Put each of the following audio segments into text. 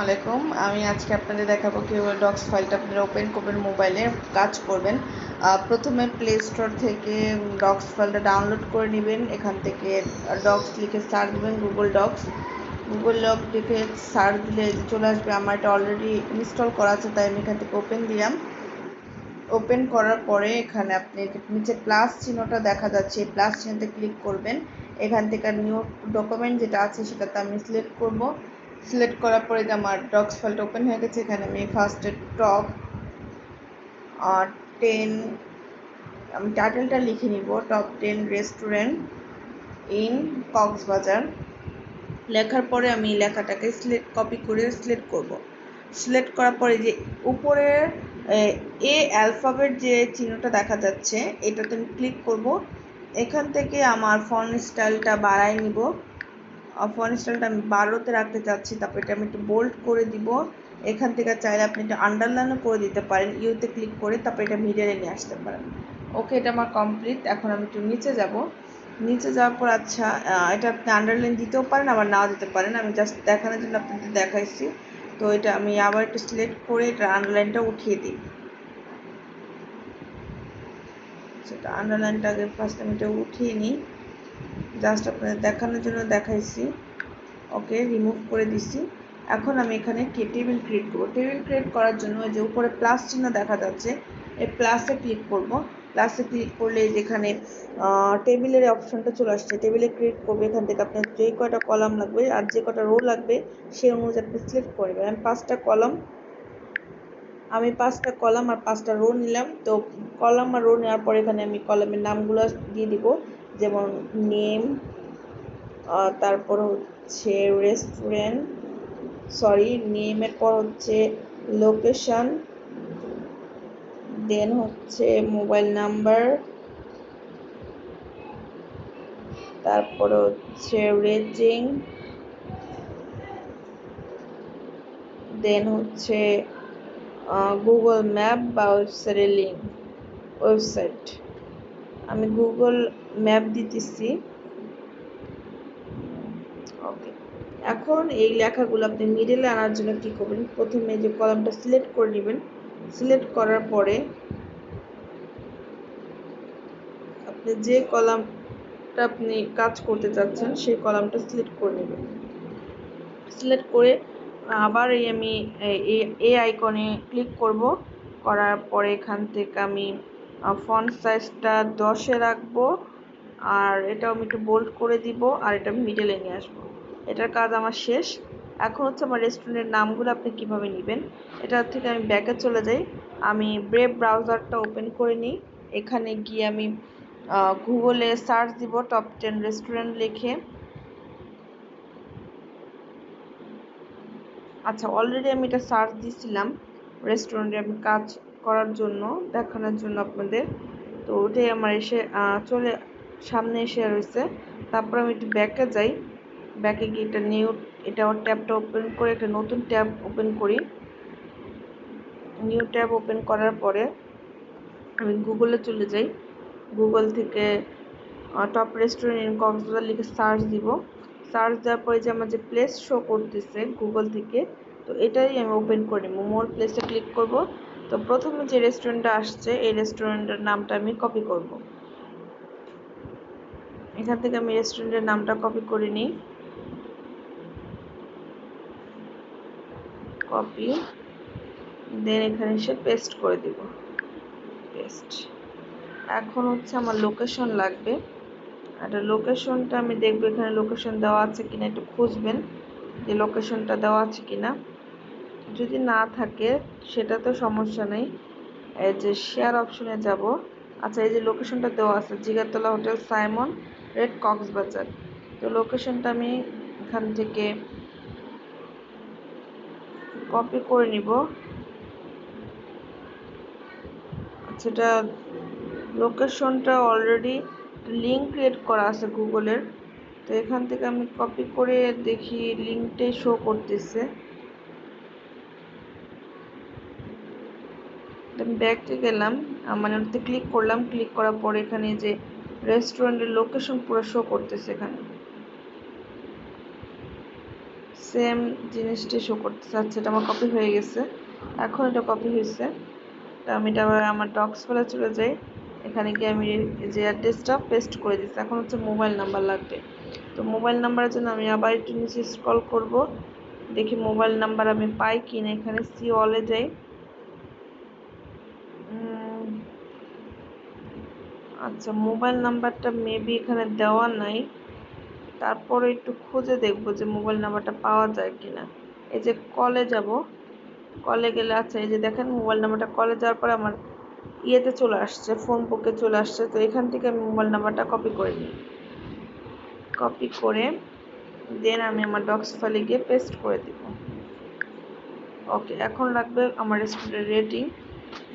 আলাইকুম আমি আজকে আপনাদের দেখাবো কীভাবে ডক্স ফাইলটা আপনারা ওপেন করবেন মোবাইলে কাজ করবেন। প্রথমে প্লে স্টোর থেকে ডক্স ফাইলটা ডাউনলোড করে নেবেন। এখান থেকে ডক্স লিখে সার্চ দেবেন গুগল ডক্স গুগল ডক লিখে সার্চ দিলে চলে আসবে। আমার এটা অলরেডি ইনস্টল করা আছে, তাই আমি এখান থেকে ওপেন দিলাম। ওপেন করার পরে এখানে আপনি নিচে প্লাস চিহ্নটা দেখা যাচ্ছে। প্লাস চিহ্নতে ক্লিক করবেন। এখান থেকে নিউ ডকুমেন্ট যেটা আছে সেটাতে আমি সিলেক্ট করব। সিলেক্ট করার পরে যে আমার ডক্স ফাইলটা ওপেন হয়ে গেছে, এখানে আমি ফার্স্টে টপ টেন আমি টাইটেলটা লিখে নিব top ten restaurant in Cox's Bazar. লেখার পরে আমি লেখাটাকে সিলেক্ট কপি করে সিলেক্ট করব। সিলেক্ট করার পরে যে উপরে, এ অ্যালফাবেট যে চিহ্নটা দেখা যাচ্ছে, এটাতে আমি ক্লিক করব। এখান থেকে আমার ফন্ট স্টাইলটা বাড়াই নিব। ফন্ট স্টাইলটা আমি বারোতে রাখতে চাচ্ছি, তারপর এটা আমি একটু বোল্ড করে দিব। এখান থেকে চাইলে আপনি এটা আন্ডারলাইনও করে দিতে পারেন ইউতে ক্লিক করে তারপর এটা মিডিয়ালে নিয়ে আসতে পারেন। ওকে এটা আমার কমপ্লিট এখন আমি একটু নিচে যাব। নিচে যাওয়ার পর আচ্ছা এটা আপনি আন্ডারলাইন দিতেও পারেন, আবার নাও দিতে পারেন। আমি জাস্ট দেখানোর জন্য আপনাদের দেখাইছি। তো এটা আমি আবার একটু সিলেক্ট করে এটা আন্ডারলাইনটা উঠিয়ে দিই। সেটা আন্ডারলাইনটা আগে ফার্স্ট আমি এটা উঠিয়ে নিই। জাস্ট আপনাদের দেখানোর জন্য দেখাইছি। ওকে রিমুভ করে দিছি। এখন আমি এখানে কি টেবিল ক্রিয়েট করব। টেবিল ক্রিয়েট করার জন্য যে উপরে প্লাস চিহ্ন দেখা যাচ্ছে, এই প্লাসে ক্লিক করব। প্লাসে ক্লিক করলে যেখানে টেবিলের অপশনটা চলে আসছে টেবিলে ক্রিয়েট করবে, এখান থেকে আপনার যে কয়টা কলাম লাগবে আর যে কটা রো লাগবে, সেই অনুযায়ী আপনি সিলেক্ট করবেন আমি পাঁচটা কলাম আমি পাঁচটা কলাম আর পাঁচটা রো নিলাম। তো কলাম আর রো নেওয়ার পরে এখানে আমি কলামের নামগুলো দিয়ে দিব। যেমন নেম তারপর হচ্ছে রেস্টুরেন্ট সরি নেমের পর হচ্ছে লোকেশন দেন হচ্ছে মোবাইল নাম্বার তারপর হচ্ছে রেটিং দেন হচ্ছে গুগল ম্যাপ বা ওয়েবসাইটের লিঙ্ক ওয়েবসাইট আমি গুগল ম্যাপ দিতেছি। ওকে এখন এই লেখাগুলো আপনি মিডলে আনার জন্য কী করবেন? প্রথমে যে কলামটা সিলেক্ট করে নেবেন। সিলেক্ট করার পরে আপনি যে কলামটা আপনি কাজ করতে চাচ্ছেন, সেই কলামটা সিলেক্ট করে নেবেন। সিলেক্ট করে আবার এই আমি এ আইকনে ক্লিক করব। করার পরে এখান থেকে আমি ফন্ট সাইজটা দশে রাখব, আর এটাও আমি একটু বোল্ড করে দিব, আর এটা আমি মিডলে নিয়ে আসব। এটার কাজ আমার শেষ। এখন হচ্ছে আমার রেস্টুরেন্টের নামগুলো আপনি কীভাবে নেবেন? এটা থেকে আমি ব্যাকে চলে যাই। আমি ব্রেভ ব্রাউজারটা ওপেন করে নিই। এখানে গিয়ে আমি গুগলে সার্চ দিব টপ টেন রেস্টুরেন্ট লিখে। আচ্ছা অলরেডি আমি এটা সার্চ দিয়েছিলাম রেস্টুরেন্টে আমি কাজ করার জন্য, দেখানোর জন্য আপনাদের। তো ওটাই আমার এসে চলে, সামনে এসে রয়েছে। তারপর আমি একটু ব্যাকে যাই। ব্যাকে গিয়ে এটা নিউ এটা আমার ট্যাবটা ওপেন করে একটা নতুন ট্যাব ওপেন করি। নিউ ট্যাব ওপেন করার পরে আমি গুগলে চলে যাই। গুগল থেকে টপ রেস্টুরেন্ট ইন কক্সবাজার লিখে সার্চ দিব। সার্চ দেওয়ার পরে যে আমার যে প্লেস শো করতেছে গুগল থেকে, তো এটাই আমি ওপেন করে নিব। মোর প্লেসে ক্লিক করব। তো প্রথমে যে রেস্টুরেন্টটা আসছে, এই রেস্টুরেন্টের নামটা আমি কপি করব। এখান থেকে আমি রেস্টুরেন্টের নামটা কপি করে নিই। কপি দেন এখানে এসে পেস্ট করে দিব। পেস্ট এখন হচ্ছে আমার লোকেশন লাগবে। একটা লোকেশনটা আমি দেখব এখানে লোকেশন দেওয়া আছে কিনা, একটু খুঁজবেন যে লোকেশনটা দেওয়া আছে কিনা। যদি না থাকে, সেটা তো সমস্যা নেই। এই যে শেয়ার অপশনে যাব। আচ্ছা এই যে লোকেশনটা দেওয়া আছে জিগাতলা হোটেল সাইমন, রেড কক্সবাজার। তো লোকেশনটা আমি এখান থেকে কপি করে নিব। সেটা লোকেশনটা অলরেডি লিঙ্ক ক্রিয়েট করা আছে গুগলের তো এখান থেকে আমি কপি করে দেখি লিঙ্কটাই শো করতেছে। আমি ব্যাকে গেলাম মানে ওটাতে ক্লিক করলাম ক্লিক করার পরে এখানে যে রেস্টুরেন্টের লোকেশন পুরো শো করতেছে এখানে। সেম জিনিসটি শো করতেছে। আচ্ছা এটা আমার কপি হয়ে গেছে। এখন এটা কপি হয়েছে। তা আমি এটা আবার আমার ডক্স ফেলে চলে যাই। এখানে গিয়ে আমি যে অ্যাড্রেসটা পেস্ট করে দিচ্ছি এখন হচ্ছে মোবাইল নাম্বার লাগবে। তো মোবাইল নাম্বারের জন্য আমি আবার একটু নিচে স্ক্রল করব। দেখি মোবাইল নাম্বার আমি পাই কি না এখানে সি অলে যাই। আচ্ছা মোবাইল নাম্বারটা মেবি এখানে দেওয়া নাই। তারপরে একটু খুঁজে দেখব যে মোবাইল নাম্বারটা পাওয়া যায় কিনা। এই যে কলে যাব। কলে গেলে আচ্ছা এই যে দেখেন মোবাইল নাম্বারটা কলে যাওয়ার পরে আমার ইয়েতে চলে আসছে ফোন বুকে চলে আসছে। তো এখান থেকে আমি মোবাইল নাম্বারটা কপি করে নিই। কপি করে দেন আমি আমার ডক্স ফাইলে গিয়ে পেস্ট করে দিব। ওকে এখন লাগবে আমার রেস্টুরেন্টের রেটিং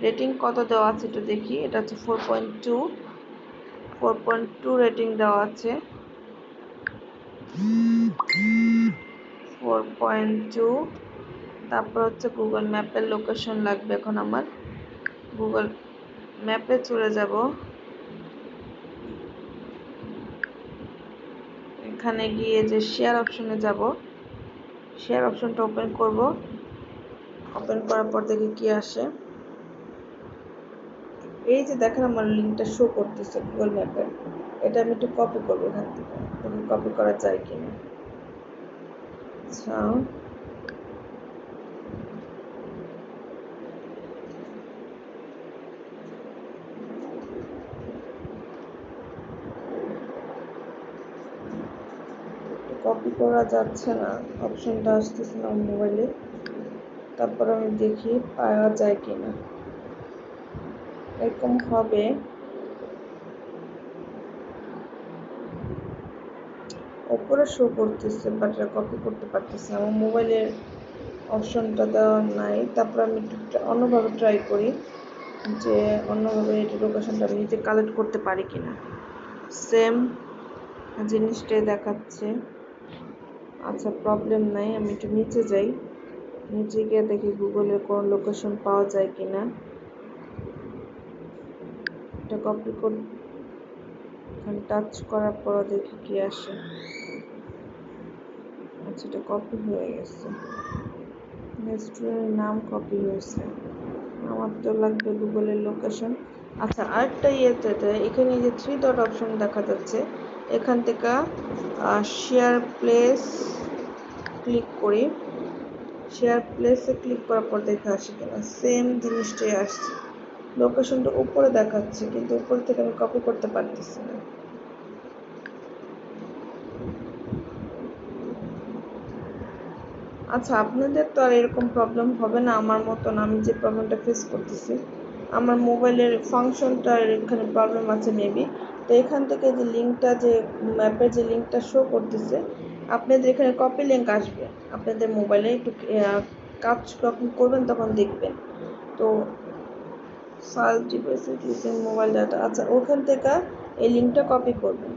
রেটিং কত দেওয়া আছে একটু দেখি। এটা হচ্ছে four point two four point two rating দেওয়া আছে। Four point two. তারপর হচ্ছে গুগল ম্যাপের লোকেশন লাগবে এখন আমার। গুগল ম্যাপে চলে যাব। এখানে গিয়ে যে শেয়ার অপশনে যাব শেয়ার অপশনটা ওপেন করব। ওপেন করার পর দেখি কি আসে। এই যে দেখেন আমার লিঙ্কটা শো করতেছে গুগল ম্যাপে এটা আমি একটু কপি করব এখান থেকে। দেখি কপি করা যায় কিনা। আচ্ছা কপি করা যাচ্ছে না। অপশনটা আসতেছে না মোবাইলে। তারপর আমি দেখি পাওয়া যায় কিনা। এরকম হবে ওপরে শো করতেছে বাট কপি করতে পারতেছে আমার মোবাইলের অপশনটা দেওয়া নাই। তারপর আমি একটু অন্যভাবে ট্রাই করি যে, অন্যভাবে এটা লোকেশনটা আমি নিজে কালেক্ট করতে পারি কিনা। সেম জিনিসটাই দেখাচ্ছে। আচ্ছা প্রবলেম নাই। আমি একটু নিচে যাই। নিচে গিয়ে দেখি গুগলে কোন লোকেশন পাওয়া যায় কিনা। এটা কপি এখানে টাচ করার পর দেখি কি আসে। আচ্ছা এটা কপি হয়ে গেছে। রেস্টুরেন্টের নাম কপি হয়েছে। আমার তো লাগবে গুগলের লোকেশন আচ্ছা আরেকটা ইয়েতে এখানে যে থ্রি ডট অপশন দেখা যাচ্ছে, এখান থেকে শেয়ার প্লেস ক্লিক করি। শেয়ার প্লেসে ক্লিক করার পর দেখে আসে কিনা। সেম জিনিসটাই আসছে। লোকেশনটা উপরে দেখাচ্ছে, কিন্তু উপর থেকে আমি কপি করতে পারতেছি না। আচ্ছা আপনাদের তো আর এরকম প্রবলেম হবে না আমার মতন, আমি যে প্রবলেমটা ফেস করতেছি। আমার মোবাইলের ফাংশনটা এখানে প্রবলেম আছে মেবি তো এখান থেকে যে লিঙ্কটা যে ম্যাপের যে লিঙ্কটা শো করতেছে, আপনাদের এখানে কপি লিঙ্ক আসবে। আপনাদের মোবাইলে একটু কাজ যখন করবেন তখন দেখবেন। তো ফার্স্ট ডিভাইসে ইউজিং মোবাইল ডাটা। আচ্ছা ওখান থেকে এই লিঙ্কটা কপি করবেন।